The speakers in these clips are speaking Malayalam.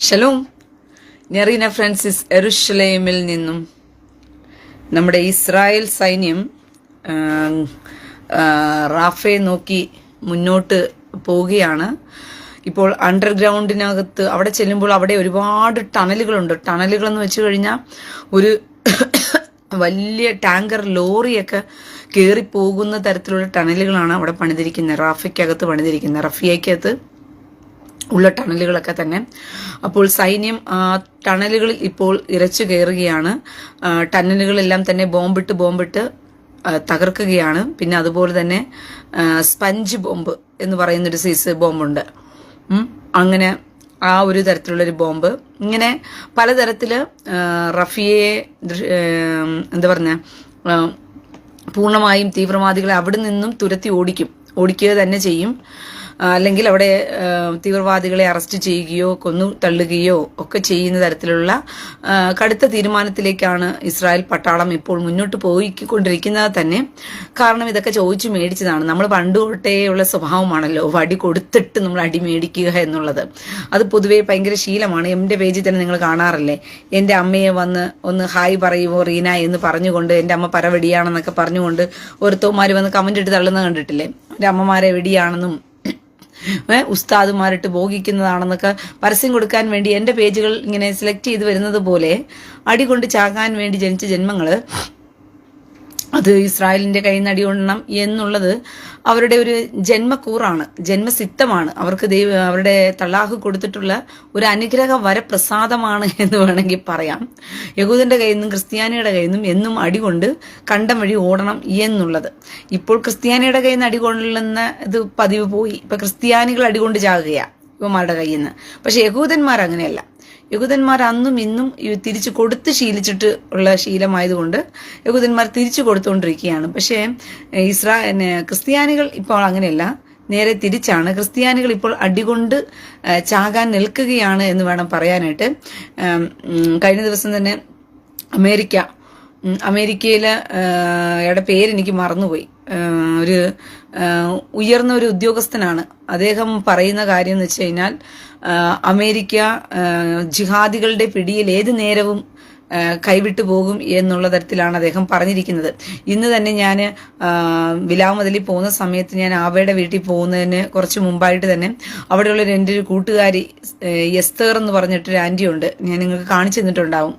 ഷലോം. ഞെറീന ഫ്രാൻസിസ് എറുഷലേമിൽ നിന്നും നമ്മുടെ ഇസ്രായേൽ സൈന്യം റാഫെ നോക്കി മുന്നോട്ട് പോവുകയാണ്. ഇപ്പോൾ അണ്ടർഗ്രൗണ്ടിനകത്ത് അവിടെ ചെല്ലുമ്പോൾ അവിടെ ഒരുപാട് ടണലുകളുണ്ട്. ടണലുകളെന്ന് വെച്ച് കഴിഞ്ഞാൽ ഒരു വലിയ ടാങ്കർ ലോറിയൊക്കെ കയറി പോകുന്ന തരത്തിലുള്ള ടണലുകളാണ് അവിടെ പണിതിരിക്കുന്നത്. റാഫയ്ക്കകത്ത് പണിതിരിക്കുന്നത്. റഫിയക്കകത്ത് ഉള്ള ടണലുകളൊക്കെ തന്നെ. അപ്പോൾ സൈന്യം ടണലുകളിൽ ഇപ്പോൾ ഇരച്ചു കയറുകയാണ്. ടണലുകളെല്ലാം തന്നെ ബോംബിട്ട് ബോംബിട്ട് തകർക്കുകയാണ്. പിന്നെ അതുപോലെ തന്നെ സ്പഞ്ച് ബോംബ് എന്ന് പറയുന്നൊരു സൈസ് ബോംബുണ്ട്. അങ്ങനെ ആ ഒരു തരത്തിലുള്ളൊരു ബോംബ്. ഇങ്ങനെ പലതരത്തിൽ ആ, റഫിയെ എന്താ പറഞ്ഞ പൂർണമായും തീവ്രവാദികളെ അവിടെ നിന്നും തുരത്തി ഓടിക്കും. ഓടിക്കുക തന്നെ ചെയ്യും. അല്ലെങ്കിൽ അവിടെ തീവ്രവാദികളെ അറസ്റ്റ് ചെയ്യുകയോ കൊന്നു തള്ളുകയോ ഒക്കെ ചെയ്യുന്ന തരത്തിലുള്ള കടുത്ത തീരുമാനത്തിലേക്കാണ് ഇസ്രായേൽ പട്ടാളം ഇപ്പോൾ മുന്നോട്ട് പോയിക്കൊണ്ടിരിക്കുന്നത് തന്നെ. കാരണം ഇതൊക്കെ ചോദിച്ചു മേടിച്ചതാണ്. നമ്മൾ പണ്ട് തൊട്ടേ ഉള്ള സ്വഭാവമാണല്ലോ. വടി കൊടുത്തിട്ട് നമ്മൾ അടി മേടിക്കുക എന്നുള്ളത്. അത് പൊതുവേ ഭയങ്കര ശീലമാണ്. എന്റെ പേജിൽ തന്നെ നിങ്ങൾ കാണാറില്ലേ? എന്റെ അമ്മയെ വന്ന് ഒന്ന് ഹായ് പറയുമോ റീന എന്ന് പറഞ്ഞുകൊണ്ട് എന്റെ അമ്മ പരവടിയാണെന്നൊക്കെ പറഞ്ഞുകൊണ്ട് ഓരോത്തവന്മാർ വന്ന് കമന്റ് ഇട്ട് തള്ളുന്നത് കണ്ടിട്ടില്ലേ? എന്റെ അമ്മമാരെ വെടിയാണെന്നും ഉസ്താദുമാരിട്ട് ഭോഗിക്കുന്നതാണെന്നൊക്കെ പരസ്യം കൊടുക്കാൻ വേണ്ടി എന്റെ പേജുകൾ ഇങ്ങനെ സെലക്ട് ചെയ്ത് വരുന്നത് പോലെ അടികൊണ്ട് ചാകാൻ വേണ്ടി ജനിച്ച ജന്മങ്ങൾ അത് ഇസ്രായേലിന്റെ നിന്ന് അടികൊള്ളണം എന്നുള്ളത് അവരുടെ ഒരു ജന്മക്കൂറാണ് ജന്മസിദ്ധമാണ്. അവർക്ക് ദൈവ അവരുടെ തള്ളാഹ് കൊടുത്തിട്ടുള്ള ഒരു അനുഗ്രഹ വരപ്രസാദമാണ് എന്ന് വേണമെങ്കിൽ പറയാം. യഹൂദന്റെ കയ്യിൽ നിന്നും ക്രിസ്ത്യാനിയുടെ കയ്യിൽ നിന്നും എന്നും അടികൊണ്ട് കണ്ടം വഴി ഓടണം എന്നുള്ളത്. ഇപ്പോൾ ക്രിസ്ത്യാനിയുടെ കയ്യിൽ നിന്ന് അടികൊള്ളുന്ന ഇത് പതിവ് പോയി. ഇപ്പൊ ക്രിസ്ത്യാനികൾ അടികൊണ്ട് ചാകുകയാണ് ഇവന്മാരുടെ കയ്യിൽ നിന്ന്. പക്ഷെ യഹൂദന്മാർ അങ്ങനെയല്ല. യഹൂദന്മാർ അന്നും ഇന്നും തിരിച്ചു കൊടുത്ത് ശീലിച്ചിട്ട് ഉള്ള ശീലമായതുകൊണ്ട് യഹൂദന്മാർ തിരിച്ചു കൊടുത്തുകൊണ്ടിരിക്കുകയാണ്. പക്ഷേ ഇസ്രാ ക്രിസ്ത്യാനികൾ ഇപ്പോൾ അങ്ങനെയല്ല. നേരെ തിരിച്ചാണ്. ക്രിസ്ത്യാനികൾ ഇപ്പോൾ അടികൊണ്ട് ചാകാൻ നിൽക്കുകയാണ് എന്ന് വേണം പറയാനായിട്ട്. കഴിഞ്ഞ ദിവസം തന്നെ അമേരിക്ക അമേരിക്കയിലെ പേരെനിക്ക് മറന്നുപോയി. ഒരു ഉയർന്ന ഒരു ഉദ്യോഗസ്ഥനാണ്. അദ്ദേഹം പറയുന്ന കാര്യം എന്ന് വെച്ച് കഴിഞ്ഞാൽ അമേരിക്ക ജിഹാദികളുടെ പിടിയിൽ ഏത് നേരവും കൈവിട്ടു പോകും എന്നുള്ള തരത്തിലാണ് അദ്ദേഹം പറഞ്ഞിരിക്കുന്നത്. ഇന്ന് തന്നെ ഞാൻ വിലാമതിലിൽ പോകുന്ന സമയത്ത് ഞാൻ ആബയുടെ വീട്ടിൽ പോകുന്നതിന് കുറച്ച് മുമ്പായിട്ട് തന്നെ അവിടെയുള്ള എന്റെ ഒരു കൂട്ടുകാരി എസ്തേർ എന്ന് പറഞ്ഞിട്ടൊരു ആന്റി ഉണ്ട് ഞാൻ നിങ്ങൾക്ക് കാണിച്ചു തന്നിട്ടുണ്ടാവും.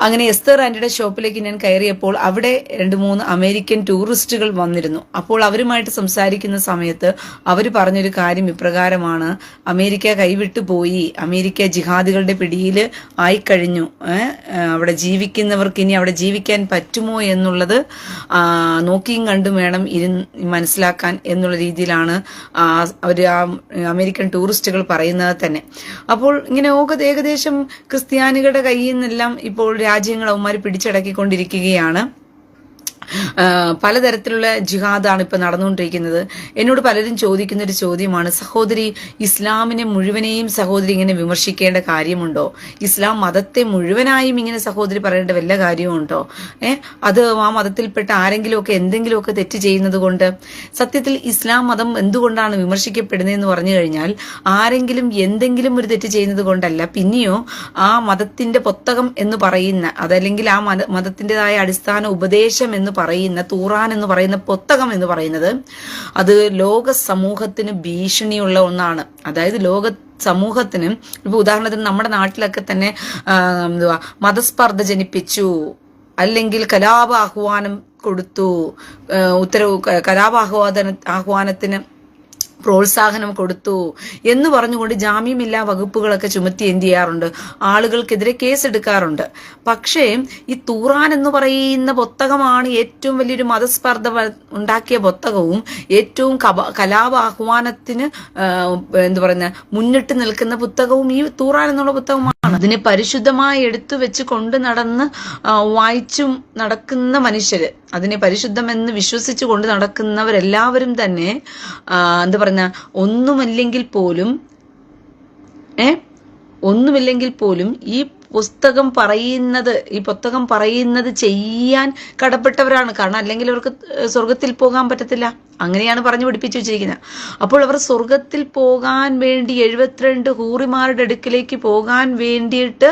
അങ്ങനെ എസ്തർ ആന്റിയുടെ ഷോപ്പിലേക്ക് ഞാൻ കയറിയപ്പോൾ അവിടെ രണ്ട് മൂന്ന് അമേരിക്കൻ ടൂറിസ്റ്റുകൾ വന്നിരുന്നു. അപ്പോൾ അവരുമായിട്ട് സംസാരിക്കുന്ന സമയത്ത് അവർ പറഞ്ഞൊരു കാര്യം ഇപ്രകാരമാണ്. അമേരിക്ക കൈവിട്ടു പോയി. അമേരിക്ക ജിഹാദികളുടെ പിടിയിൽ ആയിക്കഴിഞ്ഞു. അവിടെ ജീവിക്കുന്നവർക്ക് ഇനി അവിടെ ജീവിക്കാൻ പറ്റുമോ എന്നുള്ളത് നോക്കിയും കണ്ടും വേണം ഇരു മനസ്സിലാക്കാൻ എന്നുള്ള രീതിയിലാണ് അവർ ആ അമേരിക്കൻ ടൂറിസ്റ്റുകൾ പറയുന്നത് തന്നെ. അപ്പോൾ ഇങ്ങനെ ഏകദേശം ക്രിസ്ത്യാനികളുടെ കയ്യിൽ നിന്നെല്ലാം ഇപ്പോൾ രാജ്യങ്ങൾ അവന്മാർ പിടിച്ചടക്കിക്കൊണ്ടിരിക്കുകയാണ്. പലതരത്തിലുള്ള ജിഹാദാണ് ഇപ്പൊ നടന്നുകൊണ്ടിരിക്കുന്നത്. എന്നോട് പലരും ചോദിക്കുന്ന ഒരു ചോദ്യമാണ് സഹോദരി ഇസ്ലാമിനെ മുഴുവനെയും സഹോദരി ഇങ്ങനെ വിമർശിക്കേണ്ട കാര്യമുണ്ടോ? ഇസ്ലാം മതത്തെ മുഴുവനായും ഇങ്ങനെ സഹോദരി പറയേണ്ട വല്ല കാര്യമുണ്ടോ? ഏ അത് ആ മതത്തിൽപ്പെട്ട ആരെങ്കിലുമൊക്കെ എന്തെങ്കിലുമൊക്കെ തെറ്റ് ചെയ്യുന്നത് കൊണ്ട്? സത്യത്തിൽ ഇസ്ലാം മതം എന്തുകൊണ്ടാണ് വിമർശിക്കപ്പെടുന്നതെന്ന് പറഞ്ഞു കഴിഞ്ഞാൽ ആരെങ്കിലും എന്തെങ്കിലും ഒരു തെറ്റ് ചെയ്യുന്നത് കൊണ്ടല്ല പിന്നെയോ ആ മതത്തിന്റെ പുത്തകം എന്ന് പറയുന്ന അതല്ലെങ്കിൽ ആ മത മതത്തിന്റെതായ അടിസ്ഥാന ഉപദേശം എന്ന് പറയുന്ന തൂറാൻ എന്ന് പറയുന്ന പുസ്തകം എന്ന് പറയുന്നത് അത് ലോക സമൂഹത്തിന് ഭീഷണിയുള്ള ഒന്നാണ്. അതായത് ലോക സമൂഹത്തിന് ഇപ്പൊ ഉദാഹരണത്തിന് നമ്മുടെ നാട്ടിലൊക്കെ തന്നെ എന്തുവാ മതസ്പർദ്ധ ജനിപ്പിച്ചു അല്ലെങ്കിൽ കലാപ ആഹ്വാനം കൊടുത്തു ഉത്തരവ് കലാപ ആഹ്വാദന ആഹ്വാനത്തിന് പ്രോത്സാഹനം കൊടുത്തു എന്ന് പറഞ്ഞുകൊണ്ട് ജാമ്യമില്ലാ വകുപ്പുകളൊക്കെ ചുമത്തി എന്ത് ചെയ്യാറുണ്ട്? ആളുകൾക്കെതിരെ കേസെടുക്കാറുണ്ട്. പക്ഷേ ഈ തൂറാൻ എന്ന് പറയുന്ന പുസ്തകമാണ് ഏറ്റവും വലിയൊരു മതസ്പർദ്ധ ഉണ്ടാക്കിയ പുസ്തകവും ഏറ്റവും കപ- കലാപ ആഹ്വാനത്തിന് ആ, എന്ത് പറയുന്ന മുന്നിട്ട് നിൽക്കുന്ന പുസ്തകവും ഈ തൂറാൻ എന്നുള്ള പുസ്തകമാണ് അതിനെ പരിശുദ്ധമായി എടുത്തു വെച്ച് കൊണ്ട് നടന്ന് വായിച്ചും നടക്കുന്ന മനുഷ്യര് അതിനെ പരിശുദ്ധമെന്ന് വിശ്വസിച്ചു കൊണ്ട് നടക്കുന്നവരെല്ലാവരും തന്നെ എന്താ എന്താ പറയുന്ന ഒന്നുമല്ലെങ്കിൽ പോലും ഏ? ഒന്നുമില്ലെങ്കിൽ പോലും ഈ പുസ്തകം പറയുന്നത് ഈ പുസ്തകം പറയുന്നത് ചെയ്യാൻ കടപ്പെട്ടവരാണ്. കാരണം അല്ലെങ്കിൽ അവർക്ക് സ്വർഗത്തിൽ പോകാൻ പറ്റത്തില്ല. അങ്ങനെയാണ് പറഞ്ഞു പഠിപ്പിച്ചു വെച്ചിരിക്കുന്നത്. അപ്പോൾ അവർ സ്വർഗത്തിൽ പോകാൻ വേണ്ടി എഴുപത്തിരണ്ട് ഹൂറിമാരുടെ അടുക്കിലേക്ക് പോകാൻ വേണ്ടിയിട്ട്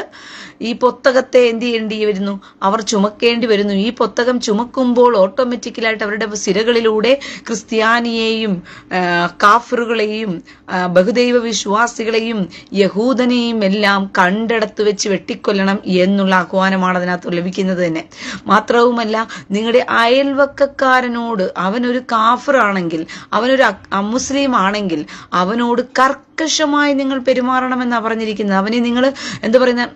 ഈ പുസ്തകത്തെ എന്ത് ചെയ്യേണ്ടി വരുന്നു? അവർ ചുമക്കേണ്ടി വരുന്നു. ഈ പുസ്തകം ചുമക്കുമ്പോൾ ഓട്ടോമാറ്റിക്കലായിട്ട് അവരുടെ സിരകളിലൂടെ ക്രിസ്ത്യാനിയെയും കാഫറുകളെയും ബഹുദൈവ വിശ്വാസികളെയും യഹൂദനെയും എല്ലാം കണ്ടെടുത്ത് വെച്ച് വെട്ടിക്കൊല്ലണം എന്നുള്ള ആഹ്വാനമാണ് അതിനകത്ത് ലഭിക്കുന്നത് തന്നെ. മാത്രവുമല്ല നിങ്ങളുടെ അയൽവക്കക്കാരനോട് അവനൊരു കാഫറാണെങ്കിൽ അവനൊരു അമുസ്ലിം ആണെങ്കിൽ അവനോട് കർക്കശമായി നിങ്ങൾ പെരുമാറണമെന്നാണ് പറഞ്ഞിരിക്കുന്നത്. അവനെ നിങ്ങൾ എന്താ പറയുന്ന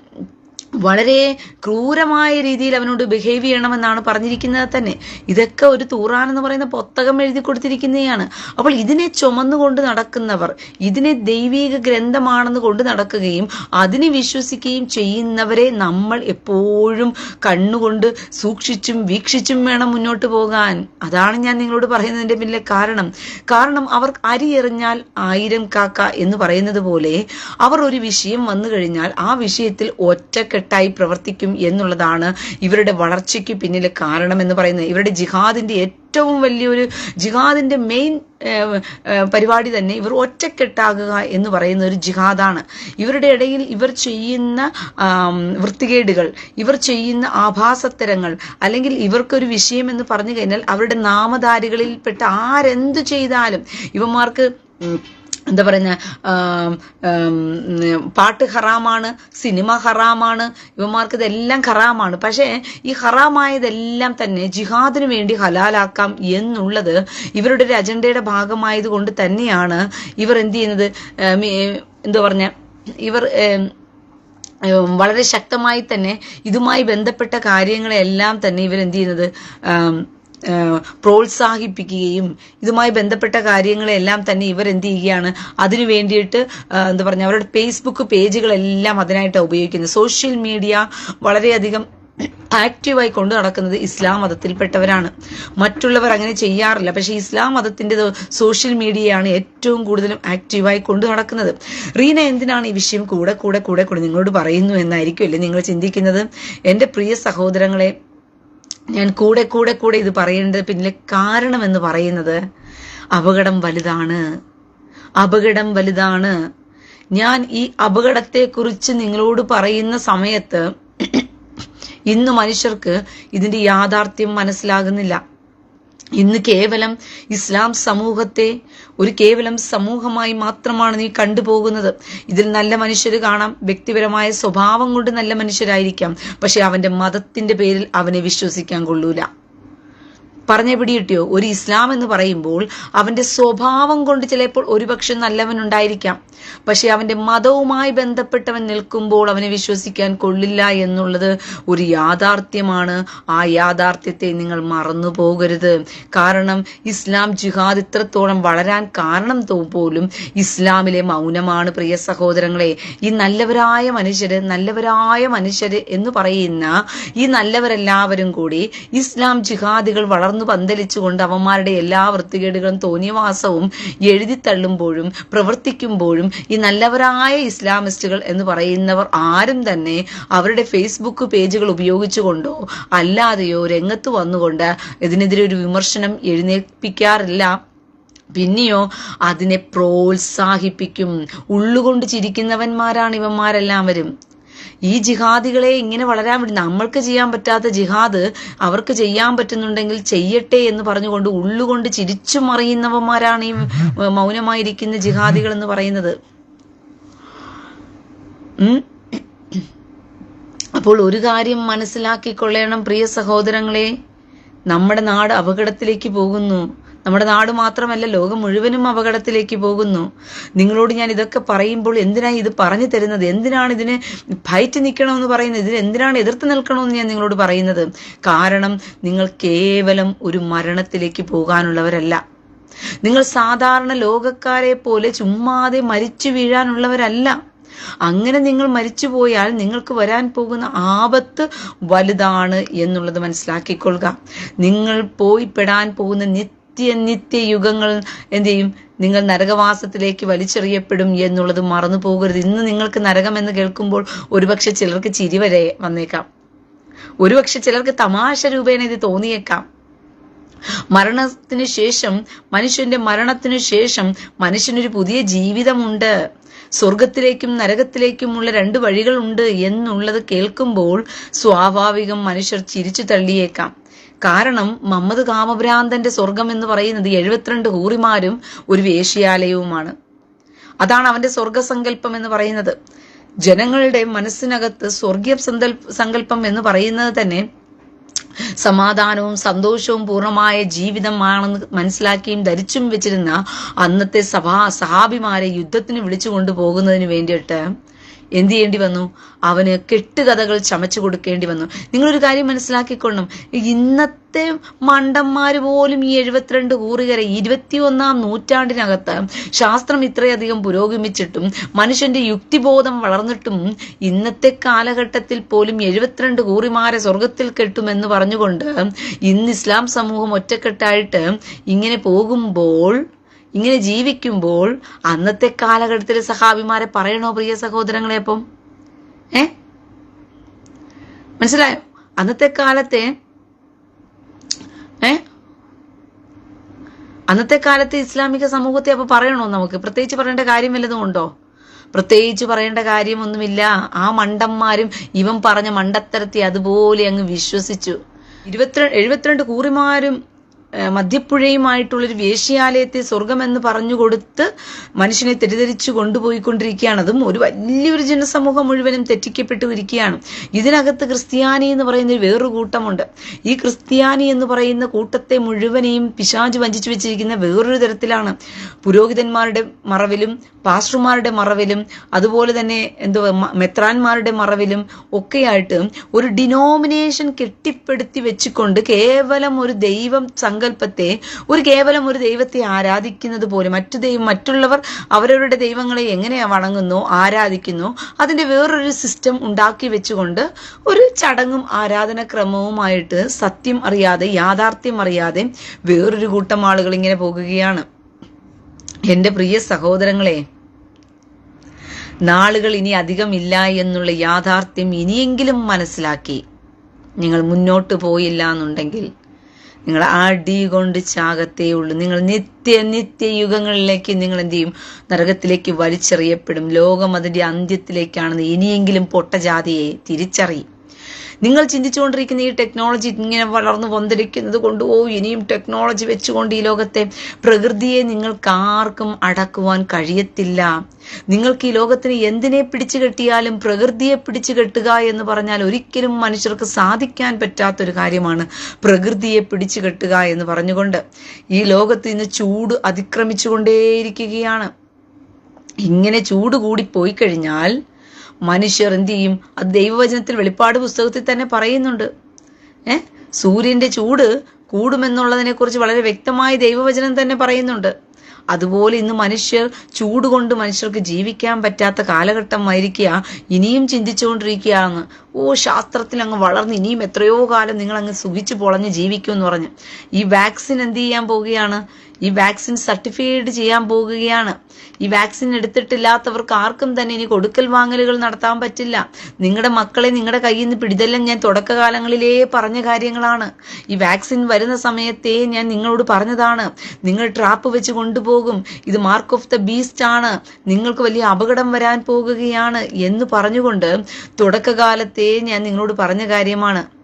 വളരെ ക്രൂരമായ രീതിയിൽ അവനോട് ബിഹേവ് ചെയ്യണമെന്നാണ് പറഞ്ഞിരിക്കുന്നത് തന്നെ. ഇതൊക്കെ ഒരു തൂറാൻ എന്ന് പറയുന്ന പുസ്തകം എഴുതി കൊടുത്തിരിക്കുന്നതാണ് അപ്പോൾ ഇതിനെ ചുമന്നുകൊണ്ട് നടക്കുന്നവർ ഇതിനെ ദൈവീക ഗ്രന്ഥമാണെന്ന് കൊണ്ട് നടക്കുകയും അതിനെ വിശ്വസിക്കുകയും ചെയ്യുന്നവരെ നമ്മൾ എപ്പോഴും കണ്ണുകൊണ്ട് സൂക്ഷിച്ചും വീക്ഷിച്ചും വേണം മുന്നോട്ട് പോകാൻ. അതാണ് ഞാൻ നിങ്ങളോട് പറയുന്നതിന്റെ പിന്നിലെ കാരണം. കാരണം അവർ അരി എറിഞ്ഞാൽ ആയിരം കാക്ക എന്ന് പറയുന്നത് പോലെ അവർ ഒരു വിഷയം വന്നു കഴിഞ്ഞാൽ ആ വിഷയത്തിൽ ഒറ്റക്കെട്ടായി പ്രവർത്തിക്കും എന്നുള്ളതാണ് ഇവരുടെ വളർച്ചയ്ക്ക് പിന്നിൽ കാരണം എന്ന് പറയുന്നത്. ഇവരുടെ ജിഹാദിന്റെ ഏറ്റവും വലിയൊരു ജിഹാദിന്റെ മെയിൻ പരിപാടി തന്നെ ഇവർ ഒറ്റക്കെട്ടാകുക എന്ന് പറയുന്ന ഒരു ജിഹാദാണ്. ഇവരുടെ ഇടയിൽ ഇവർ ചെയ്യുന്ന വൃത്തികേടുകൾ ഇവർ ചെയ്യുന്ന ആഭാസത്തരങ്ങൾ അല്ലെങ്കിൽ ഇവർക്കൊരു വിഷയം എന്ന് പറഞ്ഞു കഴിഞ്ഞാൽ അവരുടെ നാമധാരികളിൽപ്പെട്ട ആരെന്തു ചെയ്താലും ഇവന്മാർക്ക് എന്താ പറയുന്ന പാട്ട് ഹറാമാണ് സിനിമ ഹറാമാണ് ഇവന്മാർക്ക് ഇതെല്ലാം ഹറാമാണ്. പക്ഷേ ഈ ഹറാമായതെല്ലാം തന്നെ ജിഹാദിന് വേണ്ടി ഹലാലാക്കാം എന്നുള്ളത് ഇവരുടെ ഒരു അജണ്ടയുടെ ഭാഗമായത് കൊണ്ട് തന്നെയാണ് ഇവർ എന്ത് ചെയ്യുന്നത് എന്താ പറഞ്ഞ ഇവർ വളരെ ശക്തമായി തന്നെ ഇതുമായി ബന്ധപ്പെട്ട കാര്യങ്ങളെല്ലാം തന്നെ ഇവരെന്ത് ചെയ്യുന്നത് പ്രോത്സാഹിപ്പിക്കുകയും ഇതുമായി ബന്ധപ്പെട്ട കാര്യങ്ങളെല്ലാം തന്നെ ഇവർ എന്ത് ചെയ്യുകയാണ്? അതിനു വേണ്ടിയിട്ട് എന്താ പറയുക അവരുടെ ഫേസ്ബുക്ക് പേജുകളെല്ലാം അതിനായിട്ട് ഉപയോഗിക്കുന്നത്. സോഷ്യൽ മീഡിയ വളരെയധികം ആക്റ്റീവായി കൊണ്ട് നടക്കുന്നത് ഇസ്ലാം മതത്തിൽപ്പെട്ടവരാണ്. മറ്റുള്ളവർ അങ്ങനെ ചെയ്യാറില്ല. പക്ഷേ ഇസ്ലാം മതത്തിന്റെ സോഷ്യൽ മീഡിയയാണ് ഏറ്റവും കൂടുതലും ആക്റ്റീവായി കൊണ്ടു നടക്കുന്നത്. റീന എന്തിനാണ് ഈ വിഷയം കൂടെ കൂടെ കൂടെ കൂടെ നിങ്ങളോട് പറയുന്നു എന്നായിരിക്കും എന്നായിരിക്കുമല്ലേ നിങ്ങൾ ചിന്തിക്കുന്നത്? എന്റെ പ്രിയ സഹോദരങ്ങളെ ഞാൻ കൂടെ കൂടെ കൂടെ ഇത് പറയേണ്ടത് പിന്നിലെ കാരണം എന്ന് പറയുന്നത് അപകടം വലുതാണ്. അപകടം വലുതാണ്. ഞാൻ ഈ അപകടത്തെക്കുറിച്ച് നിങ്ങളോട് പറയുന്ന സമയത്ത് ഇന്ന് മനുഷ്യർക്ക് ഇതിന്റെ യാഥാർത്ഥ്യം മനസ്സിലാകുന്നില്ല. ഇന്ന് കേവലം ഇസ്ലാം സമൂഹത്തെ ഒരു കേവലം സമൂഹമായി മാത്രമാണ് നീ കണ്ടുപോകുന്നത്. ഇതിൽ നല്ല മനുഷ്യർ കാണാം വ്യക്തിപരമായ സ്വഭാവം കൊണ്ട് നല്ല മനുഷ്യരായിരിക്കാം. പക്ഷെ അവന്റെ മതത്തിന്റെ പേരിൽ അവനെ വിശ്വസിക്കാൻ കൊള്ളൂല. പറഞ്ഞ പിടികിട്ടിയോ? ഒരു ഇസ്ലാം എന്ന് പറയുമ്പോൾ അവന്റെ സ്വഭാവം കൊണ്ട് ചിലപ്പോൾ ഒരുപക്ഷെ നല്ലവൻ ഉണ്ടായിരിക്കാം. പക്ഷെ അവന്റെ മതവുമായി ബന്ധപ്പെട്ടവൻ നിൽക്കുമ്പോൾ അവനെ വിശ്വസിക്കാൻ കൊള്ളില്ല എന്നുള്ളത് ഒരു യാഥാർത്ഥ്യമാണ്. ആ യാഥാർത്ഥ്യത്തെ നിങ്ങൾ മറന്നു പോകരുത്. കാരണം ഇസ്ലാം ജിഹാദ് ഇത്രത്തോളം വളരാൻ കാരണം പോലും ഇസ്ലാമിലെ മൗനമാണ് പ്രിയ സഹോദരങ്ങളെ. ഈ നല്ലവരായ മനുഷ്യര് നല്ലവരായ മനുഷ്യര് എന്ന് പറയുന്ന ഈ നല്ലവരെല്ലാവരും കൂടി ഇസ്ലാം ജിഹാദികൾ വളർന്നു പന്തലിച്ചുകൊണ്ട് അവന്മാരുടെ എല്ലാ വൃത്തികേടുകളും തോന്നിയവാസവും എഴുതി തള്ളുമ്പോഴും പ്രവർത്തിക്കുമ്പോഴും ഈ നല്ലവരായ ഇസ്ലാമിസ്റ്റുകൾ എന്ന് പറയുന്നവർ ആരും തന്നെ അവരുടെ ഫേസ്ബുക്ക് പേജുകൾ ഉപയോഗിച്ചുകൊണ്ടോ അല്ലാതെയോ രംഗത്ത് വന്നുകൊണ്ട് ഇതിനെതിരെ ഒരു വിമർശനം എഴുന്നേൽപ്പിക്കാറില്ല. പിന്നെയോ അതിനെ പ്രോത്സാഹിപ്പിക്കും. ഉള്ളുകൊണ്ട് ചിരിക്കുന്നവന്മാരാണ് ഇവന്മാരെല്ലാവരും. ഈ ജിഹാദികളെ ഇങ്ങനെ വളരാൻ വേണ്ടി നമ്മൾക്ക് ചെയ്യാൻ പറ്റാത്ത ജിഹാദ് അവർക്ക് ചെയ്യാൻ പറ്റുന്നുണ്ടെങ്കിൽ ചെയ്യട്ടെ എന്ന് പറഞ്ഞുകൊണ്ട് ഉള്ളുകൊണ്ട് ചിരിച്ചു മറിയുന്നവന്മാരാണ് ഈ മൗനമായിരിക്കുന്ന ജിഹാദികൾ എന്ന് പറയുന്നത്. അപ്പോൾ ഒരു കാര്യം മനസ്സിലാക്കിക്കൊള്ളണം പ്രിയ സഹോദരങ്ങളെ. നമ്മുടെ നാട് അപകടത്തിലേക്ക് പോകുന്നു. നമ്മുടെ നാട് മാത്രമല്ല ലോകം മുഴുവനും അപകടത്തിലേക്ക് പോകുന്നു. നിങ്ങളോട് ഞാൻ ഇതൊക്കെ പറയുമ്പോൾ എന്തിനാണ് ഇത് പറഞ്ഞു തരുന്നത്? എന്തിനാണ് ഇതിന് ഫൈറ്റ് നിൽക്കണമെന്ന് പറയുന്നത്? ഇതിന് എന്തിനാണ് എതിർത്ത് നിൽക്കണമെന്ന് ഞാൻ നിങ്ങളോട് പറയുന്നത്? കാരണം നിങ്ങൾ കേവലം ഒരു മരണത്തിലേക്ക് പോകാനുള്ളവരല്ല. നിങ്ങൾ സാധാരണ ലോകക്കാരെ പോലെ ചുമ്മാതെ മരിച്ചു വീഴാനുള്ളവരല്ല. അങ്ങനെ നിങ്ങൾ മരിച്ചു പോയാൽ നിങ്ങൾക്ക് വരാൻ പോകുന്ന ആപത്ത് വലുതാണ് എന്നുള്ളത് മനസ്സിലാക്കിക്കൊള്ളുക. നിങ്ങൾ പോയി പെടാൻ പോകുന്ന നിത്യ നിത്യ നിത്യ യുഗങ്ങൾ എന്ത് ചെയ്യും? നിങ്ങൾ നരകവാസത്തിലേക്ക് വലിച്ചെറിയപ്പെടും എന്നുള്ളത് മറന്നു പോകരുത്. ഇന്ന് നിങ്ങൾക്ക് നരകം എന്ന് കേൾക്കുമ്പോൾ ഒരുപക്ഷെ ചിലർക്ക് ചിരി വരെ വന്നേക്കാം. ഒരുപക്ഷെ ചിലർക്ക് തമാശ രൂപേണ ഇത് തോന്നിയേക്കാം. മരണത്തിന് ശേഷം മനുഷ്യന്റെ മരണത്തിനു ശേഷം മനുഷ്യനൊരു പുതിയ ജീവിതമുണ്ട്. സ്വർഗത്തിലേക്കും നരകത്തിലേക്കുമുള്ള രണ്ട് വഴികളുണ്ട് എന്നുള്ളത് കേൾക്കുമ്പോൾ സ്വാഭാവികം മനുഷ്യർ ചിരിച്ചു തള്ളിയേക്കാം. കാരണം മമ്മദ് കാമഭ്രാന്തന്റെ സ്വർഗം എന്ന് പറയുന്നത് എഴുപത്തിരണ്ട് ഹൂറിമാരും ഒരു വേശ്യാലയവുമാണ്. അതാണ് അവന്റെ സ്വർഗസങ്കല്പം എന്ന് പറയുന്നത്. ജനങ്ങളുടെ മനസ്സിനകത്ത് സ്വർഗീയ സങ്കല്പം എന്ന് പറയുന്നത് തന്നെ സമാധാനവും സന്തോഷവും പൂർണമായ ജീവിതമാണെന്ന് മനസ്സിലാക്കിയും ധരിച്ചും വെച്ചിരുന്ന അന്നത്തെ സഭാ സഹാബിമാരെ യുദ്ധത്തിന് വിളിച്ചു കൊണ്ടുപോകുന്നതിന് വേണ്ടിയിട്ട് എന്ത് ചെയ്യേണ്ടി വന്നു? അവന് കെട്ടുകഥകൾ ചമച്ചു കൊടുക്കേണ്ടി വന്നു. നിങ്ങളൊരു കാര്യം മനസ്സിലാക്കിക്കൊള്ളണം. ഇന്നത്തെ മണ്ടന്മാർ പോലും ഈ എഴുപത്തിരണ്ട് കൂറുകര ഇരുപത്തിയൊന്നാം നൂറ്റാണ്ടിനകത്ത് ശാസ്ത്രം ഇത്രയധികം പുരോഗമിച്ചിട്ടും മനുഷ്യന്റെ യുക്തിബോധം വളർന്നിട്ടും ഇന്നത്തെ കാലഘട്ടത്തിൽ പോലും എഴുപത്തിരണ്ട് കൂറിമാരെ സ്വർഗത്തിൽ കെട്ടുമെന്ന് പറഞ്ഞുകൊണ്ട് ഇന്ന് ഇസ്ലാം സമൂഹം ഒറ്റക്കെട്ടായിട്ട് ഇങ്ങനെ പോകുമ്പോൾ ഇങ്ങനെ ജീവിക്കുമ്പോൾ അന്നത്തെ കാലഘട്ടത്തിലെ സഹാബിമാരെ പറയണോ പ്രിയ സഹോദരങ്ങളെ അപ്പം? ഏ? മനസ്സിലായോ? അന്നത്തെ കാലത്തെ ഏ? അന്നത്തെ കാലത്തെ ഇസ്ലാമിക സമൂഹത്തെ അപ്പൊ പറയണോ നമുക്ക്? പ്രത്യേകിച്ച് പറയേണ്ട കാര്യം വല്ലതും ഉണ്ടോ? പ്രത്യേകിച്ച് പറയേണ്ട കാര്യമൊന്നുമില്ല. ആ മണ്ടന്മാരും ഇവൻ പറഞ്ഞ മണ്ടത്തരത്തി അതുപോലെ അങ്ങ് വിശ്വസിച്ചു. ഇരുപത്തിരണ്ട് എഴുപത്തിരണ്ട് കൂറിമാരും മദ്യപ്പുഴയുമായിട്ടുള്ളൊരു വേശ്യാലയത്തെ സ്വർഗമെന്ന് പറഞ്ഞു കൊടുത്ത് മനുഷ്യനെ തെറ്റിദ്ധരിച്ചു കൊണ്ടുപോയിക്കൊണ്ടിരിക്കുകയാണ് അതും ഒരു വലിയൊരു ജനസമൂഹം മുഴുവനും തെറ്റിക്കപ്പെട്ടു ഇരിക്കുകയാണ് ഇതിനകത്ത് ക്രിസ്ത്യാനി എന്ന് പറയുന്ന ഒരു വേറൊരു കൂട്ടമുണ്ട്. ഈ ക്രിസ്ത്യാനി എന്ന് പറയുന്ന കൂട്ടത്തെ മുഴുവനെയും പിശാജ് വഞ്ചിച്ചു വെച്ചിരിക്കുന്ന വേറൊരു തരത്തിലാണ്. പുരോഹിതന്മാരുടെ മറവിലും പാസ്റ്റർമാരുടെ മറവിലും അതുപോലെ തന്നെ എന്തുവാ മെത്രാന്മാരുടെ മറവിലും ഒക്കെയായിട്ട് ഒരു ഡിനോമിനേഷൻ കെട്ടിപ്പടുത്തി വെച്ചുകൊണ്ട് കേവലം ഒരു ദൈവം സങ്കല്പത്തെ ഒരു കേവലം ഒരു ദൈവത്തെ ആരാധിക്കുന്നത് പോലെ മറ്റു ദൈവം മറ്റുള്ളവർ അവരവരുടെ ദൈവങ്ങളെ എങ്ങനെയാ വണങ്ങുന്നു ആരാധിക്കുന്നു അതിന്റെ വേറൊരു സിസ്റ്റം ഉണ്ടാക്കി വെച്ചുകൊണ്ട് ഒരു ചടങ്ങും ആരാധനക്രമവുമായിട്ട് സത്യം അറിയാതെ യാഥാർത്ഥ്യം അറിയാതെ വേറൊരു കൂട്ടം ആളുകൾ ഇങ്ങനെ പോകുകയാണ്. എന്റെ പ്രിയ സഹോദരങ്ങളെ നാളുകൾ ഇനി അധികമില്ല എന്നുള്ള യാഥാർത്ഥ്യം ഇനിയെങ്കിലും മനസ്സിലാക്കി. നിങ്ങൾ മുന്നോട്ട് പോയില്ല എന്നുണ്ടെങ്കിൽ നിങ്ങൾ അടി കൊണ്ട് ചാകത്തേ ഉള്ളൂ. നിങ്ങൾ നിത്യ നിത്യ യുഗങ്ങളിലേക്ക് നിങ്ങൾ എന്ത് ചെയ്യും? നരകത്തിലേക്ക് വലിച്ചെറിയപ്പെടും. ലോകം അതിന്റെ അന്ത്യത്തിലേക്കാണെന്ന് ഇനിയെങ്കിലും പൊട്ടജാതിയെ തിരിച്ചറിയും. നിങ്ങൾ ചിന്തിച്ചുകൊണ്ടിരിക്കുന്ന ഈ ടെക്നോളജി ഇങ്ങനെ വളർന്നു വന്നിരിക്കുന്നത് കൊണ്ട് ഓ ഇനിയും ടെക്നോളജി വെച്ചുകൊണ്ട് ഈ ലോകത്തെ പ്രകൃതിയെ നിങ്ങൾക്ക് ആർക്കും അടക്കുവാൻ കഴിയത്തില്ല. നിങ്ങൾക്ക് ഈ ലോകത്തിന് എന്തിനെ പിടിച്ചു കെട്ടിയാലും പ്രകൃതിയെ പിടിച്ചു കെട്ടുക എന്ന് പറഞ്ഞാൽ ഒരിക്കലും മനുഷ്യർക്ക് സാധിക്കാൻ പറ്റാത്തൊരു കാര്യമാണ് പ്രകൃതിയെ പിടിച്ചു കെട്ടുക എന്ന് പറഞ്ഞുകൊണ്ട്. ഈ ലോകത്ത് ഇന്ന് ചൂട് അതിക്രമിച്ചുകൊണ്ടേയിരിക്കുകയാണ്. ഇങ്ങനെ ചൂട് കൂടി പോയി കഴിഞ്ഞാൽ മനുഷ്യർ എന്ത് ചെയ്യും? അത് ദൈവവചനത്തിൽ വെളിപ്പാട് പുസ്തകത്തിൽ തന്നെ പറയുന്നുണ്ട്. ഏ? സൂര്യന്റെ ചൂട് കൂടുമെന്നുള്ളതിനെ കുറിച്ച് വളരെ വ്യക്തമായി ദൈവവചനം തന്നെ പറയുന്നുണ്ട്. അതുപോലെ ഇന്ന് മനുഷ്യർ ചൂട് കൊണ്ട് മനുഷ്യർക്ക് ജീവിക്കാൻ പറ്റാത്ത കാലഘട്ടമായിരിക്കുക ഇനിയും ചിന്തിച്ചുകൊണ്ടിരിക്കുകയാണ് ഓ ശാസ്ത്രത്തിൽ അങ്ങ് വളർന്ന് ഇനിയും എത്രയോ കാലം നിങ്ങൾ അങ്ങ് സുഖിച്ചു പൊളഞ്ഞ് ജീവിക്കും എന്ന് പറഞ്ഞ്. ഈ വാക്സിൻ എന്ത് ചെയ്യാൻ പോവുകയാണ്? ഈ വാക്സിൻ സർട്ടിഫൈഡ് ചെയ്യാൻ പോകുകയാണ്. ഈ വാക്സിൻ എടുത്തിട്ടില്ലാത്തവർക്ക് ആർക്കും തന്നെ ഇനി കൊടുക്കൽ വാങ്ങലുകൾ നടത്താൻ പറ്റില്ല. നിങ്ങളുടെ മക്കളെ നിങ്ങളുടെ കയ്യിൽ നിന്ന് പിടിതെല്ലാം ഞാൻ തുടക്കകാലങ്ങളിലേ പറഞ്ഞ കാര്യങ്ങളാണ്. ഈ വാക്സിൻ വരുന്ന സമയത്തേ ഞാൻ നിങ്ങളോട് പറഞ്ഞതാണ്. നിങ്ങൾ ട്രാപ്പ് വെച്ച് കൊണ്ടുപോകും. ഇത് മാർക്ക് ഓഫ് ദ ബീസ്റ്റ് ആണ്. നിങ്ങൾക്ക് വലിയ അപകടം വരാൻ പോകുകയാണ് എന്ന് പറഞ്ഞുകൊണ്ട് തുടക്കകാലത്തെ ഞാൻ നിങ്ങളോട് പറഞ്ഞ കാര്യമാണ്.